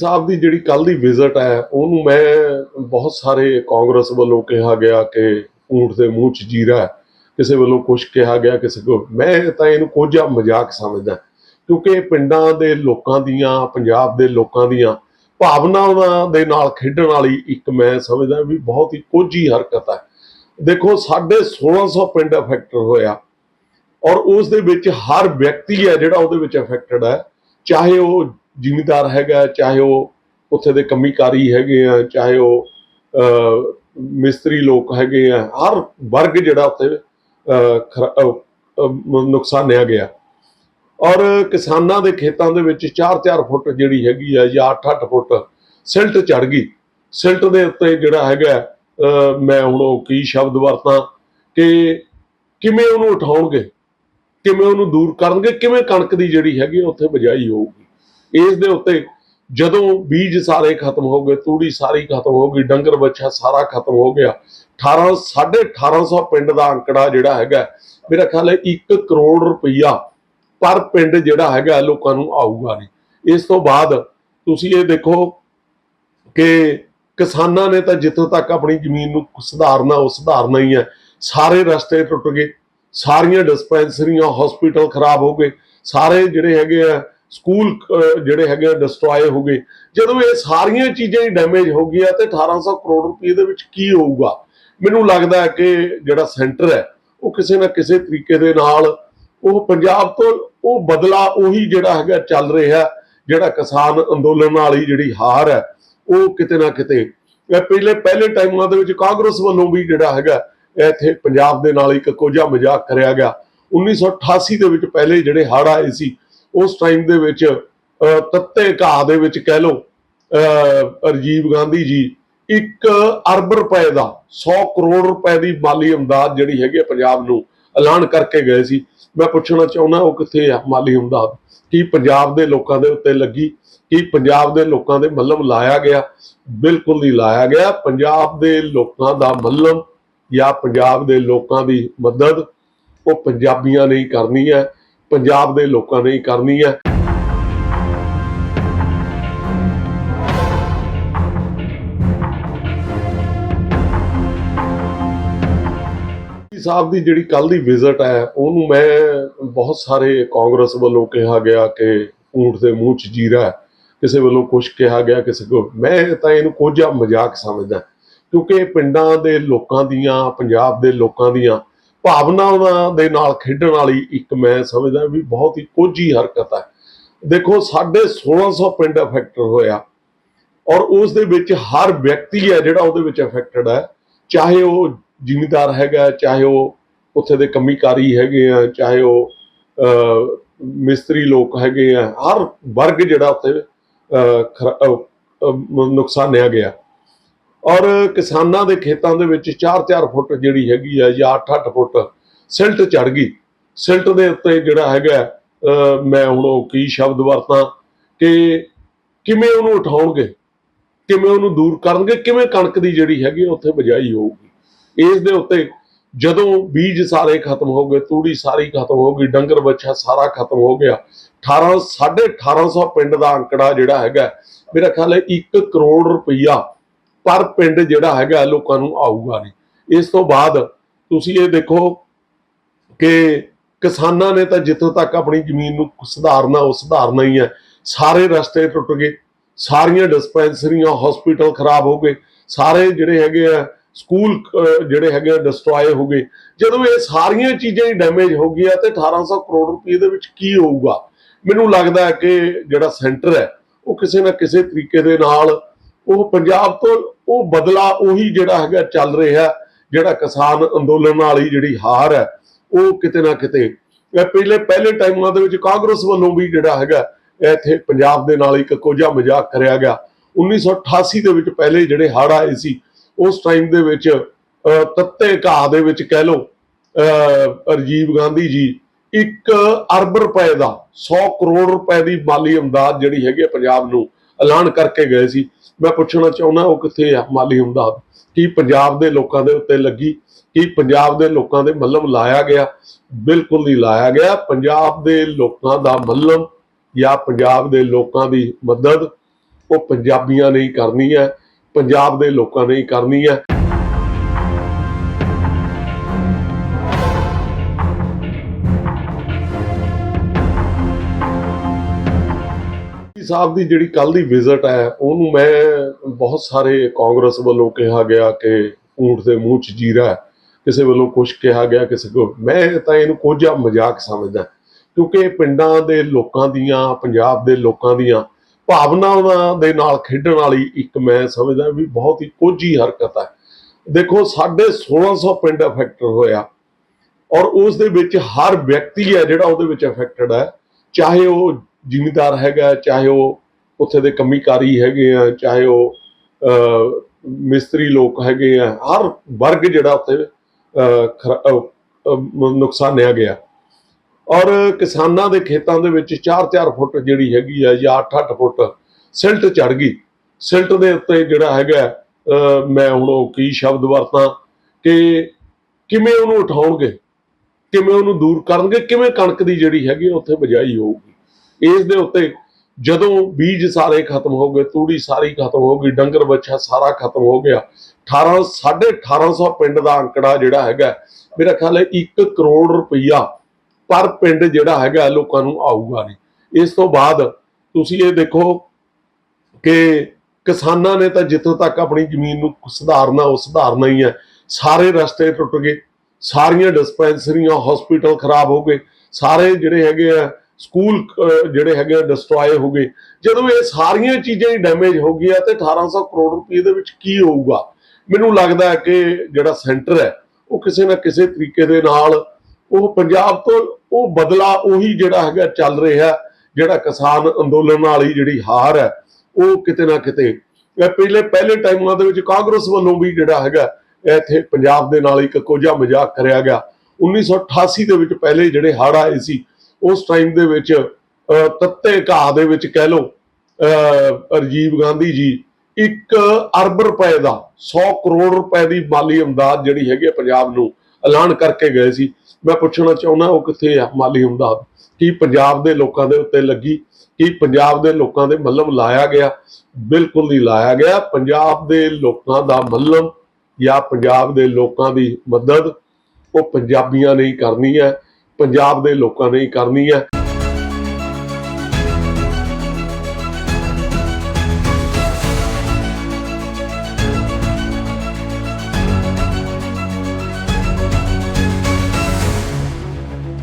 ਸਾਹਿਬ ਦੀ ਜਿਹੜੀ ਕੱਲ ਦੀ ਵਿਜ਼ਿਟ ਹੈ, ਉਹਨੂੰ ਮੈਂ ਬਹੁਤ ਸਾਰੇ ਕਾਂਗਰਸ ਵੱਲੋਂ ਕਿਹਾ ਗਿਆ ਕਿ ਊਂਠ ਦੇ ਮੂੰਹ 'ਚ ਜੀਰਾ ਕਿਸੇ ਵੱਲੋਂ ਕੁਝ ਕਿਹਾ ਗਿਆ, ਕਿਸੇ ਕੋ ਮੈਂ ਤਾਂ ਇਹਨੂੰ ਕੋਝਾ ਮਜ਼ਾਕ ਸਮਝਦਾ ਕਿਉਂਕਿ ਪਿੰਡਾਂ ਦੇ ਲੋਕਾਂ ਦੀਆਂ, ਪੰਜਾਬ ਦੇ ਲੋਕਾਂ ਦੀਆਂ ਭਾਵਨਾਵਾਂ ਦੇ ਨਾਲ ਖੇਡਣ ਵਾਲੀ ਇੱਕ ਮੈਂ ਸਮਝਦਾ ਵੀ ਬਹੁਤ ਹੀ ਕੋਝੀ ਹਰਕਤ ਹੈ। ਦੇਖੋ, ਸਾਡੇ 1600 ਪਿੰਡ ਅਫੈਕਟਡ ਹੋਇਆ ਔਰ ਉਸ ਦੇ ਵਿੱਚ ਹਰ ਵਿਅਕਤੀ ਹੈ ਜਿਹੜਾ ਉਹਦੇ ਵਿੱਚ ਅਫੈਕਟਡ ਹੈ। ਚਾਹੇ ਉਹ ਜਿਮੀਦਾਰ ਹੈਗਾ, ਚਾਹੇ ਉਹ ਉੱਥੇ ਦੇ ਕਮੀਕਾਰੀ ਹੈਗੇ ਆ, ਚਾਹੇ ਉਹ ਮਿਸਤਰੀ ਲੋਕ ਹੈਗੇ ਆ, ਹਰ ਵਰਗ ਜਿਹੜਾ ਉੱਥੇ ਨੁਕਸਾਨਿਆ ਗਿਆ। ਔਰ ਕਿਸਾਨਾਂ ਦੇ ਖੇਤਾਂ ਦੇ ਵਿੱਚ 4-4 ਫੁੱਟ ਜਿਹੜੀ ਹੈਗੀ ਆ, ਜਾਂ 8-8 ਫੁੱਟ ਸਿਲਟ ਚੜ ਗਈ। ਸਿਲਟ ਦੇ ਉੱਤੇ ਜਿਹੜਾ ਹੈਗਾ ਮੈਂ ਹੁਣ ਉਹ ਕੀ ਸ਼ਬਦ ਵਰਤਾਂ ਕਿ ਕਿਵੇਂ ਉਹਨੂੰ ਉਠਾਉਣਗੇ, ਕਿਵੇਂ ਉਹਨੂੰ ਦੂਰ ਕਰਨਗੇ, ਕਿਵੇਂ ਕਣਕ ਦੀ ਜਿਹੜੀ ਹੈਗੀ ਉੱਥੇ ਬਜਾਈ ਹੋਊਗੀ। ਇਸ ਦੇ ਉੱਤੇ ਜਦੋਂ ਬੀਜ ਸਾਰੇ ਖਤਮ ਹੋ ਗਏ, ਤੂੜੀ ਸਾਰੀ ਖਤਮ ਹੋ ਗਈ, ਡੰਗਰ ਬੱਚਾ ਸਾਰਾ ਖਤਮ ਹੋ ਗਿਆ। 18 1850 ਪਿੰਡ ਦਾ ਅੰਕੜਾ ਜਿਹੜਾ ਹੈਗਾ, ਮੇਰਾ ਖਿਆਲ ਹੈ 1 ਕਰੋੜ ਰੁਪਈਆ ਪਰ ਪਿੰਡ ਜਿਹੜਾ ਹੈਗਾ ਲੋਕਾਂ ਨੂੰ ਆਊਗਾ ਨਹੀਂ। ਇਸ ਤੋਂ ਬਾਅਦ ਤੁਸੀਂ ਇਹ ਦੇਖੋ ਕਿ ਕਿਸਾਨਾਂ ਨੇ ਤਾਂ ਜਿੱਥੋਂ ਤੱਕ ਆਪਣੀ ਜ਼ਮੀਨ ਨੂੰ ਸੁਧਾਰਨਾ, ਉਹ ਸੁਧਾਰਨਾ ਹੀ ਹੈ। ਸਾਰੇ ਰਸਤੇ ਟੁੱਟ ਗਏ, ਸਾਰੀਆਂ ਡਿਸਪੈਂਸਰੀਆਂ ਹਸਪੀਟਲ ਖਰਾਬ ਹੋ ਗਏ, ਸਾਰੇ ਜਿਹੜੇ ਹੈਗੇ ਆ ਸਕੂਲ ਜਿਹੜੇ ਹੈਗੇ ਆ ਡਿਸਟਰੋਏ ਹੋ ਗਏ। ਜਦੋਂ ਇਹ ਸਾਰੀਆਂ ਚੀਜ਼ਾਂ ਹੀ ਡੈਮੇਜ ਹੋ ਗਈਆਂ, ਤੇ 1800 ਕਰੋੜ ਰੁਪਏ ਦੇ ਵਿੱਚ ਕੀ ਹੋਊਗਾ? ਮੈਨੂੰ ਲੱਗਦਾ ਹੈ ਕਿ ਜਿਹੜਾ ਸੈਂਟਰ ਹੈ, ਉਹ ਕਿਸੇ ਨਾ ਕਿਸੇ ਤਰੀਕੇ ਦੇ ਨਾਲ ਉਹ ਪੰਜਾਬ ਤੋਂ ਉਹ ਬਦਲਾ ਉਹੀ ਜਿਹੜਾ ਹੈਗਾ ਚੱਲ ਰਿਹਾ ਜਿਹੜਾ ਕਿਸਾਨ ਅੰਦੋਲਨ ਵਾਲੀ ਜਿਹੜੀ ਹਾਰ ਹੈ, ਉਹ ਕਿਤੇ ਨਾ ਕਿਤੇ। ਇਹ ਪਹਿਲੇ ਪਹਿਲੇ ਟਾਈਮਾਂ ਦੇ ਵਿੱਚ ਕਾਂਗਰਸ ਵੱਲੋਂ ਵੀ ਜਿਹੜਾ ਹੈਗਾ, ਇੱਥੇ ਪੰਜਾਬ ਦੇ ਨਾਲ ਇੱਕ ਕੋਝਾ ਮਜ਼ਾਕ ਕਰਿਆ ਗਿਆ। 1988 ਦੇ ਵਿੱਚ ਪਹਿਲੇ ਜਿਹੜੇ ਹੜ ਆਏ ਸੀ ਉਸ ਟਾਈਮ ਦੇ ਵਿੱਚ ਤੱਤੇ ਘਾਹ ਦੇ ਵਿੱਚ ਕਹਿ ਲਓ ਅਹ, ਗਾਂਧੀ ਜੀ 1 ਅਰਬ ਰੁਪਏ ਦਾ 100 ਕਰੋੜ ਰੁਪਏ ਦੀ ਮਾਲੀ ਇਮਦਾਦ ਜਿਹੜੀ ਹੈਗੀ ਪੰਜਾਬ ਨੂੰ ਐਲਾਨ ਕਰਕੇ ਗਏ ਸੀ। ਮੈਂ ਪੁੱਛਣਾ ਚਾਹੁੰਦਾ ਉਹ ਕਿੱਥੇ ਆ ਮਾਲੀ ਇਮਦਾਦ ਕੀ ਪੰਜਾਬ ਦੇ ਲੋਕਾਂ ਦੇ ਉੱਤੇ ਲੱਗੀ? ਕੀ ਪੰਜਾਬ ਦੇ ਲੋਕਾਂ ਦੇ ਮੱਲਮ ਲਾਇਆ ਗਿਆ? ਬਿਲਕੁਲ ਨਹੀਂ ਲਾਇਆ ਗਿਆ। ਪੰਜਾਬ ਦੇ ਲੋਕਾਂ ਦਾ ਮੱਲਮ ਜਾਂ ਪੰਜਾਬ ਦੇ ਲੋਕਾਂ ਦੀ ਮਦਦ ਉਹ ਪੰਜਾਬੀਆਂ ਨੇ ਹੀ ਕਰਨੀ ਹੈ। ਪੰਜਾਬ ਦੇ ਲੋਕਾਂ ਨੇ ਹੀ ਕਰਨੀ ਹੈ। ਸਾਹਿਬ ਦੀ ਜਿਹੜੀ ਕੱਲ ਦੀ ਵਿਜ਼ਿਟ ਹੈ, ਉਹਨੂੰ ਮੈਂ ਬਹੁਤ ਸਾਰੇ ਕਾਂਗਰਸ ਵੱਲੋਂ ਕਿਹਾ ਗਿਆ ਕਿ ਊਂਠ ਦੇ ਮੂੰਹ 'ਚ ਜੀਰਾ ਕਿਸੇ ਵੱਲੋਂ ਕੁਝ ਕਿਹਾ ਗਿਆ, ਕਿਸੇ ਕੋ ਮੈਂ ਤਾਂ ਇਹਨੂੰ ਕੋਝਾ ਮਜ਼ਾਕ ਸਮਝਦਾ। ਕਿਉਂਕਿ ਪਿੰਡਾਂ ਦੇ ਲੋਕਾਂ ਦੀਆਂ, ਪੰਜਾਬ ਦੇ ਲੋਕਾਂ ਦੀਆਂ ਭਾਵਨਾਵਾਂ ਦੇ ਨਾਲ ਖੇਡਣ ਵਾਲੀ ਇੱਕ ਮੈਂ ਸਮਝਦਾ ਵੀ ਬਹੁਤ ਹੀ ਕੋਝੀ ਹਰਕਤ ਹੈ। ਦੇਖੋ ਸਾਡੇ 1600 ਪਿੰਡ ਅਫੈਕਟਡ ਹੋਇਆ ਔਰ ਉਸ ਦੇ ਵਿੱਚ ਹਰ ਵਿਅਕਤੀ ਹੈ ਜਿਹੜਾ ਉਹਦੇ ਵਿੱਚ ਅਫੈਕਟਡ ਹੈ। ਚਾਹੇ ਉਹ ਜਿਮੀਦਾਰ ਹੈਗਾ ਚਾਹੇ ਉਹ ਉੱਥੇ ਦੇ ਕਮੀਕਾਰੀ ਹੈਗੇ ਆ ਚਾਹੇ ਉਹ ਮਿਸਤਰੀ ਲੋਕ ਹੈਗੇ ਆ ਹਰ ਵਰਗ ਜਿਹੜਾ ਉੱਥੇ ਅਹ, ਨੁਕਸਾਨਿਆ ਗਿਆ। ਔਰ ਕਿਸਾਨਾਂ ਦੇ ਖੇਤਾਂ ਦੇ ਵਿੱਚ 4-4 ਫੁੱਟ ਜਿਹੜੀ ਹੈਗੀ ਹੈ ਜਾਂ 8-8 ਫੁੱਟ ਸਿਲਟ ਚੜ ਗਈ। ਸਿਲਟ ਦੇ ਉੱਤੇ ਜਿਹੜਾ ਹੈਗਾ ਮੈਂ ਹੁਣ ਉਹ ਕੀ ਸ਼ਬਦ ਵਰਤਾਂ ਕਿ ਕਿਵੇਂ ਉਹਨੂੰ ਉਠਾਉਣਗੇ, ਕਿਵੇਂ ਉਹਨੂੰ ਦੂਰ ਕਰਨਗੇ, ਕਿਵੇਂ ਕਣਕ ਦੀ ਜਿਹੜੀ ਹੈਗੀ ਉੱਥੇ ਬਜਾਈ ਹੋਊਗੀ। ਇਸ ਦੇ ਉੱਤੇ ਜਦੋਂ ਬੀਜ ਸਾਰੇ ਖਤਮ ਹੋ ਗਏ, ਤੂੜੀ ਸਾਰੀ ਖਤਮ ਹੋ ਗਈ, ਡੰਗਰ ਬੱਛਾ ਸਾਰਾ ਖਤਮ ਹੋ ਗਿਆ 18 1850 ਪਿੰਡ ਦਾ ਅੰਕੜਾ ਜਿਹੜਾ ਹੈਗਾ, ਮੇਰਾ ਖਿਆਲ ਹੈ 1 ਕਰੋੜ ਰੁਪਈਆ ਪਰ ਪਿੰਡ ਜਿਹੜਾ ਹੈਗਾ ਲੋਕਾਂ ਨੂੰ ਆਊਗਾ ਨਹੀਂ। ਇਸ ਤੋਂ ਬਾਅਦ ਤੁਸੀਂ ਇਹ ਦੇਖੋ ਕਿ ਕਿਸਾਨਾਂ ਨੇ ਤਾਂ ਜਿੱਥੋਂ ਤੱਕ ਆਪਣੀ ਜ਼ਮੀਨ ਨੂੰ ਸੁਧਾਰਨਾ, ਉਹ ਸੁਧਾਰਨਾ ਹੀ ਹੈ। ਸਾਰੇ ਰਸਤੇ ਟੁੱਟ ਗਏ, ਸਾਰੀਆਂ ਡਿਸਪੈਂਸਰੀਆਂ ਹਸਪੀਟਲ ਖਰਾਬ ਹੋ ਗਏ, ਸਾਰੇ ਜਿਹੜੇ ਹੈਗੇ ਆ ਸਕੂਲ ਜਿਹੜੇ ਹੈਗੇ ਡਿਸਟਰੋਏ ਹੋ ਗਏ। ਜਦੋਂ ਇਹ ਸਾਰੀਆਂ ਚੀਜ਼ਾਂ ਹੀ ਡੈਮੇਜ ਹੋ ਗਈਆਂ ਤੇ 1800 ਕਰੋੜ ਰੁਪਏ ਦੇ ਵਿੱਚ ਕੀ ਹੋਊਗਾ? ਮੈਨੂੰ ਲੱਗਦਾ ਹੈ ਕਿ ਜਿਹੜਾ ਸੈਂਟਰ ਹੈ, ਉਹ ਕਿਸੇ ਨਾ ਕਿਸੇ ਤਰੀਕੇ ਦੇ ਨਾਲ ਉਹ ਪੰਜਾਬ ਤੋਂ ਉਹ ਬਦਲਾ ਉਹੀ ਜਿਹੜਾ ਹੈਗਾ ਚੱਲ ਰਿਹਾ ਜਿਹੜਾ ਕਿਸਾਨ ਅੰਦੋਲਨ ਵਾਲੀ ਜਿਹੜੀ ਹਾਰ ਹੈ ਉਹ ਕਿਤੇ ਨਾ ਕਿਤੇ ਪਹਿਲੇ ਪਹਿਲੇ ਟਾਈਮਾਂ ਦੇ ਵਿੱਚ ਕਾਂਗਰਸ ਵੱਲੋਂ ਵੀ ਜਿਹੜਾ ਹੈਗਾ ਇੱਥੇ ਪੰਜਾਬ ਦੇ ਨਾਲ ਇੱਕ ਕੋਝਾ ਮਜ਼ਾਕ ਕਰਿਆ ਗਿਆ। 1988 ਦੇ ਵਿੱਚ ਪਹਿਲੇ ਜਿਹੜੇ ਹੜ ਆਏ ਸੀ ਉਸ ਟਾਈਮ ਦੇ ਵਿੱਚ ਤੱਤੇ ਘਾਹ ਦੇ ਵਿੱਚ ਕਹਿ ਲਓ ਅਹ, ਰਾਜੀਵ ਗਾਂਧੀ ਜੀ 1 ਅਰਬ ਰੁਪਏ ਦਾ 100 ਕਰੋੜ ਰੁਪਏ ਦੀ ਮਾਲੀ ਅਮਦਾਦ ਜਿਹੜੀ ਹੈਗੀ ਪੰਜਾਬ ਨੂੰ ਐਲਾਨ ਕਰਕੇ ਗਏ ਸੀ। ਮੈਂ ਪੁੱਛਣਾ ਚਾਹੁੰਦਾ ਉਹ ਕਿੱਥੇ ਆ, ਮਾਲੀ ਇਮਦਾਦ ਕੀ ਪੰਜਾਬ ਦੇ ਲੋਕਾਂ ਦੇ ਉੱਤੇ ਲੱਗੀ, ਕੀ ਪੰਜਾਬ ਦੇ ਲੋਕਾਂ ਦੇ ਮੱਲਮ ਲਾਇਆ ਗਿਆ? ਬਿਲਕੁਲ ਨਹੀਂ ਲਾਇਆ ਗਿਆ। ਪੰਜਾਬ ਦੇ ਲੋਕਾਂ ਦਾ ਮੱਲਮ ਜਾਂ ਪੰਜਾਬ ਦੇ ਲੋਕਾਂ ਦੀ ਮਦਦ ਉਹ ਪੰਜਾਬੀਆਂ ਨੇ ਹੀ ਕਰਨੀ ਹੈ, ਪੰਜਾਬ ਦੇ ਲੋਕਾਂ ਨੇ ਹੀ ਕਰਨੀ ਹੈ। ਸਾਹਿਬ ਦੀ ਜਿਹੜੀ ਕੱਲ ਦੀ ਵਿਜ਼ਿਟ ਹੈ, ਉਹਨੂੰ ਮੈਂ ਬਹੁਤ ਸਾਰੇ ਕਾਂਗਰਸ ਵੱਲੋਂ ਕਿਹਾ ਗਿਆ ਕਿ ਊਂਠ ਦੇ ਮੂੰਹ 'ਚ ਜੀਰਾ ਕਿਸੇ ਵੱਲੋਂ ਕੁਝ ਕਿਹਾ ਗਿਆ, ਕਿਸੇ ਕੋ ਮੈਂ ਤਾਂ ਇਹਨੂੰ ਕੋਝਾ ਮਜ਼ਾਕ ਸਮਝਦਾ। ਕਿਉਂਕਿ ਪਿੰਡਾਂ ਦੇ ਲੋਕਾਂ ਦੀਆਂ, ਪੰਜਾਬ ਦੇ ਲੋਕਾਂ ਦੀਆਂ ਭਾਵਨਾਵਾਂ ਦੇ ਨਾਲ ਖੇਡਣ ਵਾਲੀ ਇੱਕ ਮੈਂ ਸਮਝਦਾ ਵੀ ਬਹੁਤ ਹੀ ਕੋਝੀ ਹਰਕਤ ਹੈ। ਦੇਖੋ, ਸਾਡੇ 1600 ਪਿੰਡ ਅਫੈਕਟ ਹੋਇਆ ਔਰ ਉਸ ਦੇ ਵਿੱਚ ਹਰ ਵਿਅਕਤੀ ਹੈ ਜਿਹੜਾ ਉਹਦੇ ਵਿੱਚ ਅਫੈਕਟਡ ਹੈ। ਚਾਹੇ ਉਹ ਜਿਮੀਦਾਰ ਹੈਗਾ, ਚਾਹੇ ਉਹ ਉੱਥੇ ਦੇ ਕਮੀਕਾਰੀ ਹੈਗੇ ਆ, ਚਾਹੇ ਉਹ ਮਿਸਤਰੀ ਲੋਕ ਹੈਗੇ ਆ, ਹਰ ਵਰਗ ਜਿਹੜਾ ਉੱਥੇ ਨੁਕਸਾਨਿਆ ਗਿਆ। ਔਰ ਕਿਸਾਨਾਂ ਦੇ ਖੇਤਾਂ ਦੇ ਵਿੱਚ 4-4 ਫੁੱਟ ਜਿਹੜੀ ਹੈਗੀ ਆ, ਜਾਂ 8-8 ਫੁੱਟ ਸਿਲਟ ਚੜ ਗਈ। ਸਿਲਟ ਦੇ ਉੱਤੇ ਜਿਹੜਾ ਹੈਗਾ ਮੈਂ ਹੁਣ ਉਹ ਕੀ ਸ਼ਬਦ ਵਰਤਾਂ ਕਿ ਕਿਵੇਂ ਉਹਨੂੰ ਉਠਾਉਣਗੇ, ਕਿਵੇਂ ਉਹਨੂੰ ਦੂਰ ਕਰਨਗੇ, ਕਿਵੇਂ ਕਣਕ ਦੀ ਜਿਹੜੀ ਹੈਗੀ ਉੱਥੇ ਬਜਾਈ ਹੋਊਗੀ। ਇਸ ਦੇ ਉੱਤੇ ਜਦੋਂ ਬੀਜ ਸਾਰੇ ਖਤਮ ਹੋ ਗਏ, ਤੂੜੀ ਸਾਰੀ ਖਤਮ ਹੋ ਗਈ, ਡੰਗਰ ਬੱਚਾ ਸਾਰਾ ਖਤਮ ਹੋ ਗਿਆ। 18 1850 ਪਿੰਡ ਦਾ ਅੰਕੜਾ ਜਿਹੜਾ ਹੈਗਾ, ਮੇਰਾ ਖਿਆਲ ਹੈ 1 ਕਰੋੜ ਰੁਪਈਆ ਪਰ ਪਿੰਡ ਜਿਹੜਾ ਹੈਗਾ ਲੋਕਾਂ ਨੂੰ ਆਊਗਾ ਨਹੀਂ। ਇਸ ਤੋਂ ਬਾਅਦ ਤੁਸੀਂ ਇਹ ਦੇਖੋ ਕਿ ਕਿਸਾਨਾਂ ਨੇ ਤਾਂ ਜਿੱਥੋਂ ਤੱਕ ਆਪਣੀ ਜ਼ਮੀਨ ਨੂੰ ਸੁਧਾਰਨਾ, ਉਹ ਸੁਧਾਰਨਾ ਹੀ ਹੈ। ਸਾਰੇ ਰਸਤੇ ਟੁੱਟ ਗਏ, ਸਾਰੀਆਂ ਡਿਸਪੈਂਸਰੀਆਂ ਹਸਪੀਟਲ ਖਰਾਬ ਹੋ ਗਏ, ਸਾਰੇ ਜਿਹੜੇ ਹੈਗੇ ਆ ਸਕੂਲ ਜਿਹੜੇ ਹੈਗੇ ਆ ਡਿਸਟਰੋਏ ਹੋ ਗਏ। ਜਦੋਂ ਇਹ ਸਾਰੀਆਂ ਚੀਜ਼ਾਂ ਹੀ ਡੈਮੇਜ ਹੋ ਗਈਆਂ ਤੇ 1800 ਕਰੋੜ ਰੁਪਏ ਦੇ ਵਿੱਚ ਕੀ ਹੋਊਗਾ? ਮੈਨੂੰ ਲੱਗਦਾ ਹੈ ਕਿ ਜਿਹੜਾ ਸੈਂਟਰ ਹੈ, ਉਹ ਕਿਸੇ ਨਾ ਕਿਸੇ ਤਰੀਕੇ ਦੇ ਨਾਲ ਉਹ ਪੰਜਾਬ ਤੋਂ ਉਹ ਬਦਲਾ ਉਹੀ ਜਿਹੜਾ ਹੈਗਾ ਚੱਲ ਰਿਹਾ ਜਿਹੜਾ ਕਿਸਾਨ ਅੰਦੋਲਨ ਵਾਲੀ ਜਿਹੜੀ ਹਾਰ ਹੈ, ਉਹ ਕਿਤੇ ਨਾ ਕਿਤੇ। ਇਹ ਪਹਿਲੇ ਪਹਿਲੇ ਟਾਈਮਾਂ ਦੇ ਵਿੱਚ ਕਾਂਗਰਸ ਵੱਲੋਂ ਵੀ ਜਿਹੜਾ ਹੈਗਾ, ਇੱਥੇ ਪੰਜਾਬ ਦੇ ਨਾਲ ਇੱਕ ਕੋਝਾ ਮਜ਼ਾਕ ਕਰਿਆ ਗਿਆ। 1988 ਦੇ ਵਿੱਚ ਪਹਿਲੇ ਜਿਹੜੇ ਹੜ ਆਏ ਸੀ ਉਸ ਟਾਈਮ ਦੇ ਵਿੱਚ ਤੱਤੇ ਘਾਹ ਦੇ ਵਿੱਚ ਕਹਿ ਲਓ ਅਹ, ਗਾਂਧੀ ਜੀ 1 ਅਰਬ ਰੁਪਏ ਦਾ 100 ਕਰੋੜ ਰੁਪਏ ਦੀ ਮਾਲੀ ਇਮਦਾਦ ਜਿਹੜੀ ਹੈਗੀ ਪੰਜਾਬ ਨੂੰ ਐਲਾਨ ਕਰਕੇ ਗਏ ਸੀ। ਮੈਂ ਪੁੱਛਣਾ ਚਾਹੁੰਦਾ ਉਹ ਕਿੱਥੇ ਆ ਮਾਲੀ ਇਮਦਾਦ ਕੀ ਪੰਜਾਬ ਦੇ ਲੋਕਾਂ ਦੇ ਉੱਤੇ ਲੱਗੀ? ਕੀ ਪੰਜਾਬ ਦੇ ਲੋਕਾਂ ਦੇ ਮੱਲਮ ਲਾਇਆ ਗਿਆ? ਬਿਲਕੁਲ ਨਹੀਂ ਲਾਇਆ ਗਿਆ। ਪੰਜਾਬ ਦੇ ਲੋਕਾਂ ਦਾ ਮੱਲਮ ਜਾਂ ਪੰਜਾਬ ਦੇ ਲੋਕਾਂ ਦੀ ਮਦਦ ਉਹ ਪੰਜਾਬੀਆਂ ਨੇ ਹੀ ਕਰਨੀ ਹੈ। ਪੰਜਾਬ ਦੇ ਲੋਕਾਂ ਨੇ ਹੀ ਕਰਨੀ ਹੈ।